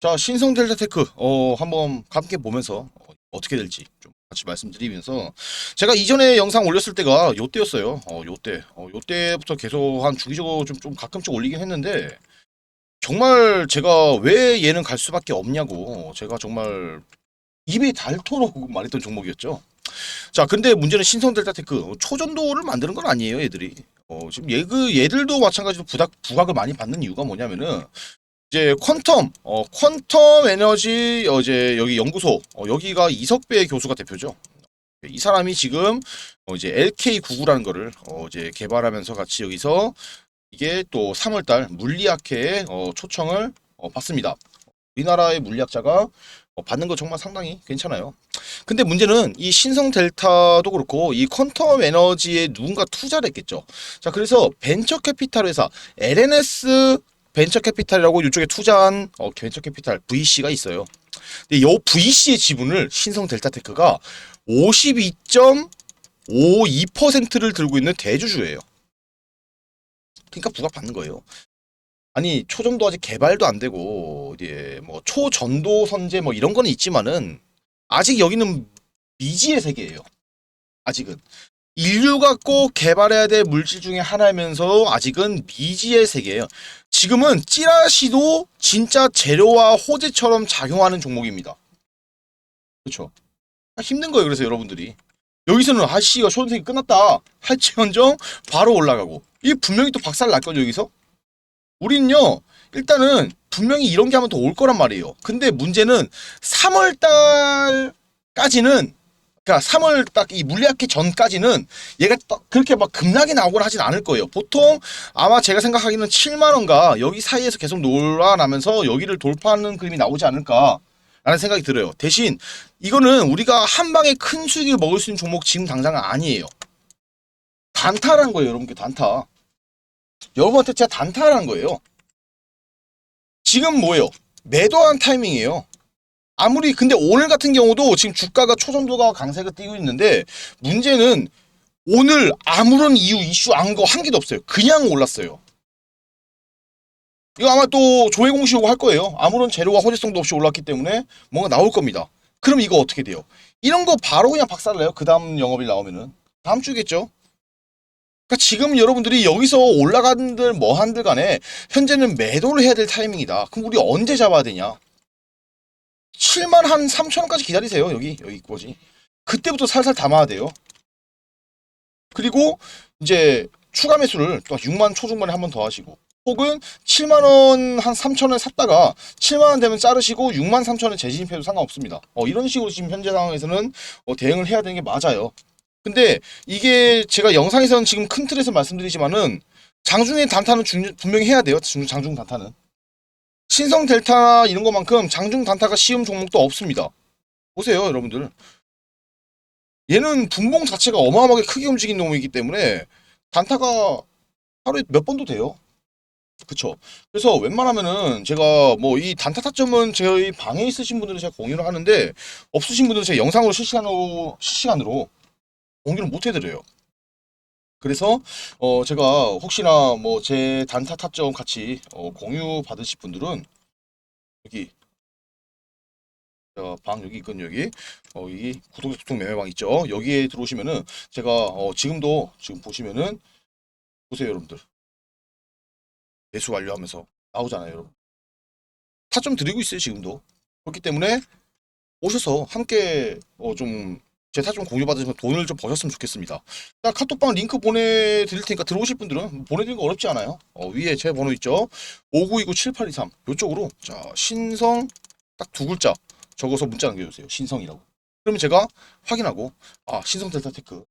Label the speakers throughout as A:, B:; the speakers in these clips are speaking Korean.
A: 자, 신성 델타 테크 어 한번 함께 보면서 어, 어떻게 될지 좀 같이 말씀드리면서 제가 이전에 영상 올렸을 때가 요때였어요. 어 요때. 어 요때부터 계속 한 주기적으로 좀, 좀 가끔씩 올리긴 했는데 정말 제가 왜 얘는 갈 수밖에 없냐고 제가 정말 입이 닳도록 말했던 종목이었죠. 자, 근데 문제는 신성 델타 테크 초전도를 만드는 건 아니에요, 얘들이. 어, 지금 얘, 그, 얘들도 마찬가지로 부각, 부각을 많이 받는 이유가 뭐냐면은 이제 퀀텀, 어, 퀀텀 에너지, 어, 이제 여기 연구소, 어, 여기가 이석배 교수가 대표죠. 이 사람이 지금, 어, 이제 LK99라는 거를, 어, 이제 개발하면서 같이 여기서 이게 또 3월달 물리학회에, 어, 초청을, 어, 받습니다. 우리나라의 물리학자가 어, 받는 거 정말 상당히 괜찮아요. 근데 문제는 이 신성 델타도 그렇고 이 퀀텀 에너지에 누군가 투자를 했겠죠. 자, 그래서 벤처 캐피탈 회사 LNS 벤처 캐피탈이라고 이쪽에 투자한 어, 벤처 캐피탈 VC가 있어요. 근데 이 VC의 지분을 신성 델타테크가 52.52%를 들고 있는 대주주예요. 그러니까 부각 받는 거예요. 아니 초전도 아직 개발도 안 되고 이제 뭐 초전도 선제 뭐 이런 거는 있지만은 아직 여기는 미지의 세계예요. 아직은 인류가 꼭 개발해야 될 물질 중에 하나면서 아직은 미지의 세계예요. 지금은 찌라시도 진짜 재료와 호재처럼 작용하는 종목입니다. 그렇죠? 힘든 거예요. 그래서 여러분들이 여기서는 아씨가 초전생이 끝났다 할지언정 바로 올라가고 이 분명히 또 박살 날 거죠 여기서. 우린요 일단은 분명히 이런 게 하면 더 올 거란 말이에요. 근데 문제는 3월 달까지는 그러니까 3월 딱 이 물리학기 전까지는 얘가 딱 그렇게 막 급락이 나오거나 하진 않을 거예요. 보통 아마 제가 생각하기는 7만 원과 여기 사이에서 계속 놀아나면서 여기를 돌파하는 그림이 나오지 않을까. 라는 생각이 들어요. 대신 이거는 우리가 한 방에 큰 수익을 먹을 수 있는 종목 지금 당장은 아니에요. 단타라는 거예요, 여러분께 단타. 여러분한테 제가 단타라는 거예요. 지금 뭐예요? 매도한 타이밍이에요. 아무리 근데 오늘 같은 경우도 지금 주가가 초전도가 강세가 띄고 있는데 문제는 오늘 아무런 이유 이슈 안거한 개도 없어요. 그냥 올랐어요. 이거 아마 또 조회 공시 오고 할 거예요. 아무런 재료와 호재성도 없이 올랐기 때문에 뭔가 나올 겁니다. 그럼 이거 어떻게 돼요? 이런 거 바로 그냥 박살을 내요. 그 다음 영업일 나오면은 다음 주겠죠. 그러니까 지금 여러분들이 여기서 올라간들 뭐한들 간에 현재는 매도를 해야 될 타이밍이다. 그럼 우리 언제 잡아야 되냐? 7만 한 3천 원까지 기다리세요. 여기 여기 뭐지? 그때부터 살살 담아야 돼요. 그리고 이제 추가 매수를 또 6만 초중반에 한 번 더 하시고 혹은 7만 원 한 3천 원 샀다가 7만 원 되면 자르시고 6만 3천 원 재진입해도 상관없습니다. 어, 이런 식으로 지금 현재 상황에서는 어, 대응을 해야 되는 게 맞아요. 근데 이게 제가 영상에서는 지금 큰 틀에서 말씀드리지만은 장중에 단타는 중- 분명히 해야 돼요. 중- 장중 단타는. 신성 델타 이런 것만큼 장중 단타가 쉬운 종목도 없습니다. 보세요, 여러분들. 얘는 분봉 자체가 어마어마하게 크게 움직인 놈이기 때문에 단타가 하루에 몇 번도 돼요. 그쵸. 그래서 웬만하면은 제가 뭐 이 단타 타점은 저희 방에 있으신 분들은 제가 공유를 하는데 없으신 분들은 제가 영상으로 실시간으로 실시간으로 공유를 못 해드려요. 그래서 어 제가 혹시나 뭐 제 단타 타점 같이 어 공유 받으실 분들은 여기 방 여기 있거든요 여기. 어이 구독 소통 매매방 있죠? 여기에 들어오시면은 제가 어 지금도 지금 보시면은 보세요 여러분들. 매수 완료하면서 나오잖아요 여러분. 타점 드리고 있어요 지금도. 그렇기 때문에 오셔서 함께 어 좀 제 타점 공유 받으시면 돈을 좀 버셨으면 좋겠습니다. 자, 카톡방 링크 보내드릴 테니까 들어오실 분들은 보내드리는 거 어렵지 않아요. 어, 위에 제 번호 있죠. 5929-7823 이쪽으로 자 신성 딱 두 글자 적어서 문자 남겨주세요. 신성이라고. 그러면 제가 확인하고 아 신성 델타 테크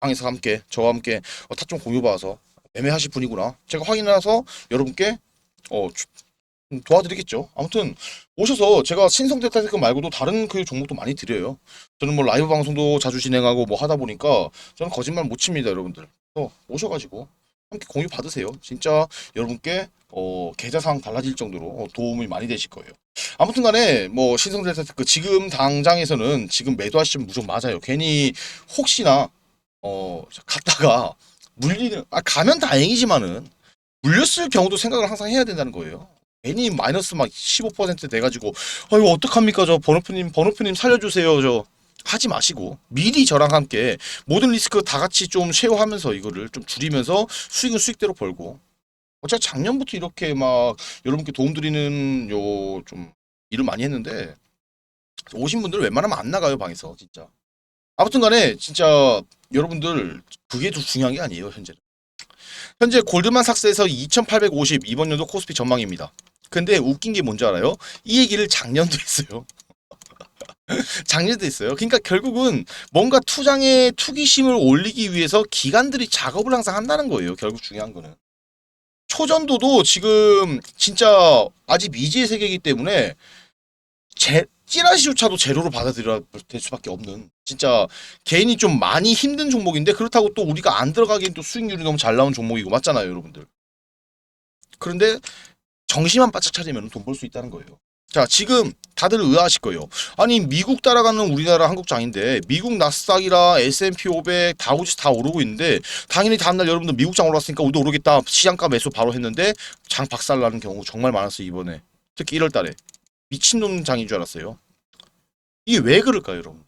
A: 방에서 함께 저와 함께 어, 타점 공유 받아서 매매하실 분이구나. 제가 확인해서 여러분께 어 도와드리겠죠. 아무튼 오셔서 제가 신성 델타 테크 말고도 다른 그 종목도 많이 드려요. 저는 뭐 라이브 방송도 자주 진행하고 뭐 하다 보니까 저는 거짓말 못 칩니다, 여러분들. 어, 오셔가지고 함께 공유 받으세요. 진짜 여러분께 어, 계좌 상황 달라질 정도로 어, 도움이 많이 되실 거예요. 아무튼 간에 뭐 신성대사 그 지금 당장에서는 지금 매도하시면 무조건 맞아요. 괜히 혹시나 어 갔다가 물리는 아 가면 다행이지만은 물렸을 경우도 생각을 항상 해야 된다는 거예요. 괜히 마이너스 막 15% 돼가지고 아 이거 어떡합니까 저 번호프님 번호프님 살려주세요 저. 하지 마시고 미리 저랑 함께 모든 리스크 다 같이 좀 쉐어하면서 이거를 좀 줄이면서 수익은 수익대로 벌고 어차피 작년부터 이렇게 막 여러분께 도움 드리는 요 좀 일을 많이 했는데 오신 분들은 웬만하면 안 나가요 방에서 진짜. 아무튼 간에 진짜 여러분들 그게 더 중요한 게 아니에요 현재는. 현재 골드만삭스에서 2850 이번 연도 코스피 전망입니다 근데 웃긴 게 뭔지 알아요? 이 얘기를 작년도 했어요. 작년도 했어요. 그러니까 결국은 뭔가 투장의 투기심을 올리기 위해서 기관들이 작업을 항상 한다는 거예요 결국 중요한 거는. 초전도도 지금 진짜 아직 미지의 세계이기 때문에 제, 찌라시조차도 제로로 받아들여야 될 수밖에 없는. 진짜 개인이 좀 많이 힘든 종목인데 그렇다고 또 우리가 안 들어가기엔 또 수익률이 너무 잘 나온 종목이고 맞잖아요 여러분들. 그런데 정신만 바짝 차리면 돈 벌 수 있다는 거예요. 자 지금 다들 의아하실 거예요. 아니 미국 따라가는 우리나라 한국장인데 미국 나스닥이라 S&P 500 다우지수 다 오르고 있는데 당연히 다음날 여러분들 미국장 올랐으니까 우리도 오르겠다. 시장가 매수 바로 했는데 장 박살 나는 경우 정말 많았어요 이번에. 특히 1월 달에. 미친놈 장인 줄 알았어요. 이게 왜 그럴까요 여러분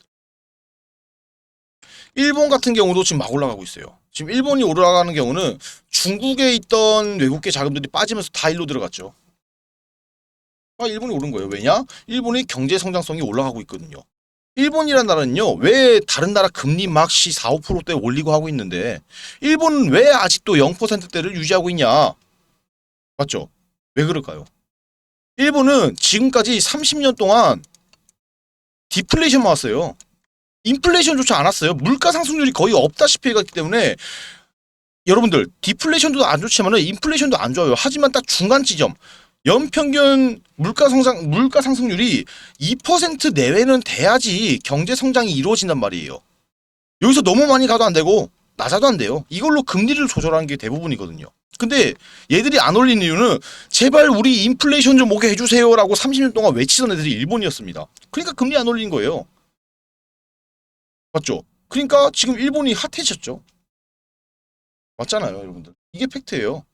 A: 일본 같은 경우도 지금 막 올라가고 있어요 지금 일본이 올라가는 경우는 중국에 있던 외국계 자금들이 빠지면서 다 일로 들어갔죠 아, 일본이 오른 거예요. 왜냐? 일본의 경제 성장성이 올라가고 있거든요. 일본이란 나라는요, 왜 다른 나라 금리 막시 4, 5%대 올리고 하고 있는데, 일본은 왜 아직도 0%대를 유지하고 있냐? 맞죠? 왜 그럴까요? 일본은 지금까지 30년 동안 디플레이션만 왔어요. 인플레이션조차 안 왔어요. 물가 상승률이 거의 없다시피 해갔기 때문에 여러분들 디플레이션도 안 좋지만은 인플레이션도 안 좋아요. 하지만 딱 중간 지점 연평균 물가 성장 물가 상승률이 2% 내외는 돼야지 경제 성장이 이루어진단 말이에요. 여기서 너무 많이 가도 안 되고 낮아도 안 돼요. 이걸로 금리를 조절하는 게 대부분이거든요. 근데 얘들이 안 올리는 이유는 제발 우리 인플레이션 좀 오게 해주세요라고 30년 동안 외치던 애들이 일본이었습니다. 그러니까 금리 안 올린 거예요. 맞죠? 그러니까 지금 일본이 핫해졌죠. 맞잖아요, 여러분들. 이게 팩트예요.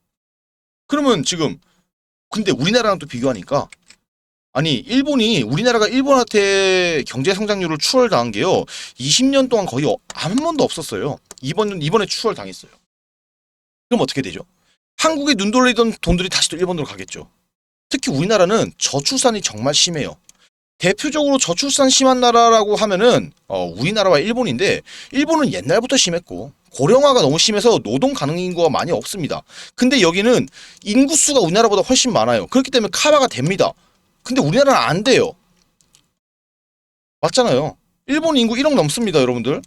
A: 그러면 지금 근데 우리나라랑 또 비교하니까 아니 일본이 우리나라가 일본한테 경제 성장률을 추월당한 게요 20년 동안 거의 어- 한 번도 없었어요 이번 이번에 추월 당했어요 그럼 어떻게 되죠 한국에 눈 돌리던 돈들이 다시 또 일본으로 가겠죠 특히 우리나라는 저출산이 정말 심해요 대표적으로 저출산 심한 나라라고 하면은 어, 우리나라와 일본인데 일본은 옛날부터 심했고 고령화가 너무 심해서 노동 가능 인구가 많이 없습니다. 근데 여기는 인구수가 우리나라보다 훨씬 많아요. 그렇기 때문에 카바가 됩니다. 근데 우리나라는 안 돼요. 맞잖아요. 일본 인구 1억 넘습니다, 여러분들.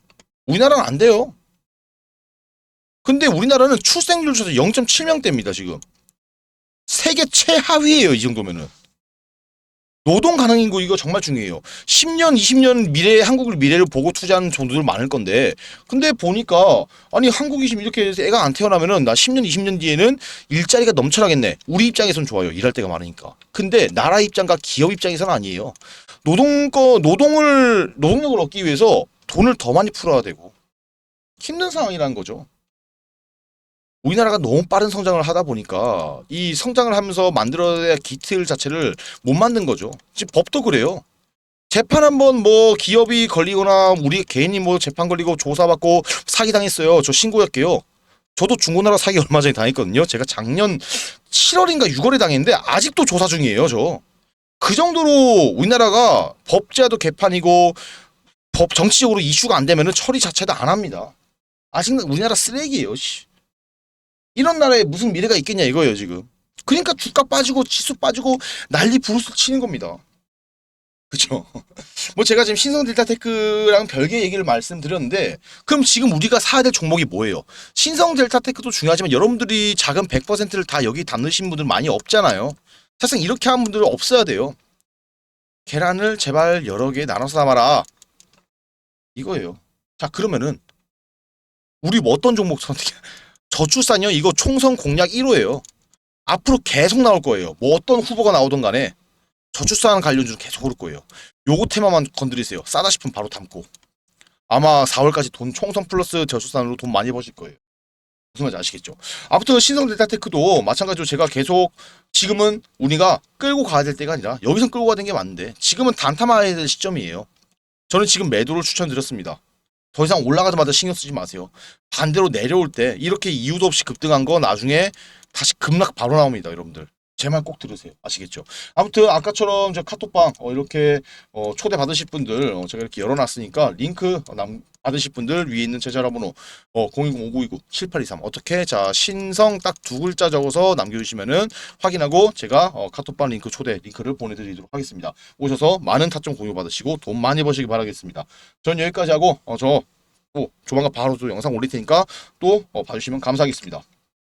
A: 우리나라는 안 돼요. 근데 우리나라는 출생률조차 0.7명대입니다, 지금. 세계 최하위예요, 이 정도면은. 노동 가능 인구 이거 정말 중요해요. 10년, 20년 미래의 한국을 미래를 보고 투자하는 종들도 많을 건데, 근데 보니까 아니 한국이 지금 이렇게 애가 안 태어나면은 나 10년, 20년 뒤에는 일자리가 넘쳐나겠네. 우리 입장에선 좋아요. 일할 때가 많으니까. 근데 나라 입장과 기업 입장에서는 아니에요. 노동 거 노동을 노동력을 얻기 위해서 돈을 더 많이 풀어야 되고 힘든 상황이라는 거죠. 우리나라가 너무 빠른 성장을 하다 보니까 이 성장을 하면서 만들어야 할 기틀 자체를 못 만든 거죠. 지금 법도 그래요. 재판 한번 뭐 기업이 걸리거나 우리 개인이 뭐 재판 걸리고 조사받고 사기 당했어요. 저 신고할게요. 저도 중고나라 사기 얼마 전에 당했거든요. 제가 작년 7월인가 6월에 당했는데 아직도 조사 중이에요. 저. 그 정도로 우리나라가 법제도 개판이고 법 정치적으로 이슈가 안 되면은 처리 자체도 안 합니다. 아직 우리나라 쓰레기예요. 씨. 이런 나라에 무슨 미래가 있겠냐 이거예요 지금. 그러니까 주가 빠지고 지수 빠지고 난리 부르스 치는 겁니다. 그죠? 뭐 제가 지금 신성 델타테크랑 별개 얘기를 말씀드렸는데 그럼 지금 우리가 사야 될 종목이 뭐예요? 신성 델타테크도 중요하지만 여러분들이 자금 100%를 다 여기 담으신 분들 많이 없잖아요. 사실 이렇게 하는 분들은 없어야 돼요. 계란을 제발 여러 개 나눠서 담아라. 이거예요. 자 그러면은 우리 뭐 어떤 종목 선택? 저출산이요? 이거 총선 공약 1호예요. 앞으로 계속 나올 거예요. 뭐 어떤 후보가 나오든 간에 저출산 관련주는 계속 오를 거예요. 요거 테마만 건드리세요. 싸다 싶으면 바로 담고. 아마 4월까지 돈 총선 플러스 저출산으로 돈 많이 버실 거예요. 무슨 말인지 아시겠죠? 아무튼 신성 델타테크도 마찬가지로 제가 계속 지금은 우리가 끌고 가야 될 때가 아니라 여기서 끌고 가는 게 맞는데 지금은 단타마야 될 시점이에요. 저는 지금 매도를 추천드렸습니다. 더 이상 올라가자마자 신경 쓰지 마세요. 반대로 내려올 때 이렇게 이유도 없이 급등한 거 나중에 다시 급락 바로 나옵니다, 여러분들. 제 말 꼭 들으세요. 아시겠죠? 아무튼 아까처럼 저 카톡방 어, 이렇게 어, 초대 받으실 분들 어, 제가 이렇게 열어놨으니까 링크 어, 남, 받으실 분들 위에 있는 제 전화번호 어, 010-5929-7823 어떻게 자 신성 딱 두 글자 적어서 남겨주시면은 확인하고 제가 어, 카톡방 링크 초대 링크를 보내드리도록 하겠습니다. 오셔서 많은 타점 공유 받으시고 돈 많이 버시기 바라겠습니다. 전 여기까지 하고 어, 저또 조만간 바로 또 영상 올릴 테니까 또 어, 봐주시면 감사하겠습니다.